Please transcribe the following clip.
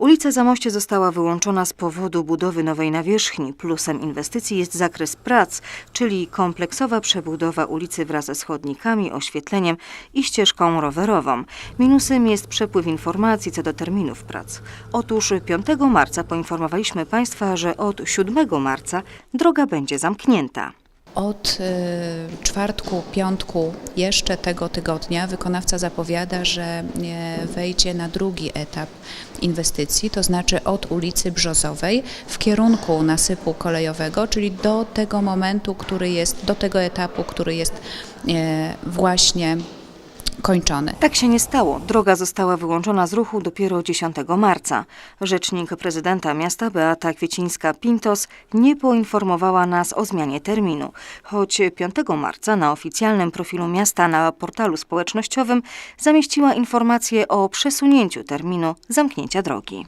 Ulica Zamoście została wyłączona z powodu budowy nowej nawierzchni. Plusem inwestycji jest zakres prac, czyli kompleksowa przebudowa ulicy wraz ze schodnikami, oświetleniem i ścieżką rowerową. Minusem jest przepływ informacji co do terminów prac. Otóż 5 marca poinformowaliśmy Państwa, że od 7 marca droga będzie zamknięta. Od y, czwartku, piątku jeszcze tego tygodnia wykonawca zapowiada, że e, wejdzie na drugi etap inwestycji, to znaczy od ulicy Brzozowej w kierunku nasypu kolejowego, czyli do tego momentu, który jest, do tego etapu, który jest e, właśnie kończony. Tak się nie stało. Droga została wyłączona z ruchu dopiero 10 marca. Rzecznik prezydenta miasta Beata Kwiecińska-Pintos nie poinformowała nas o zmianie terminu, choć 5 marca na oficjalnym profilu miasta na portalu społecznościowym zamieściła informację o przesunięciu terminu zamknięcia drogi.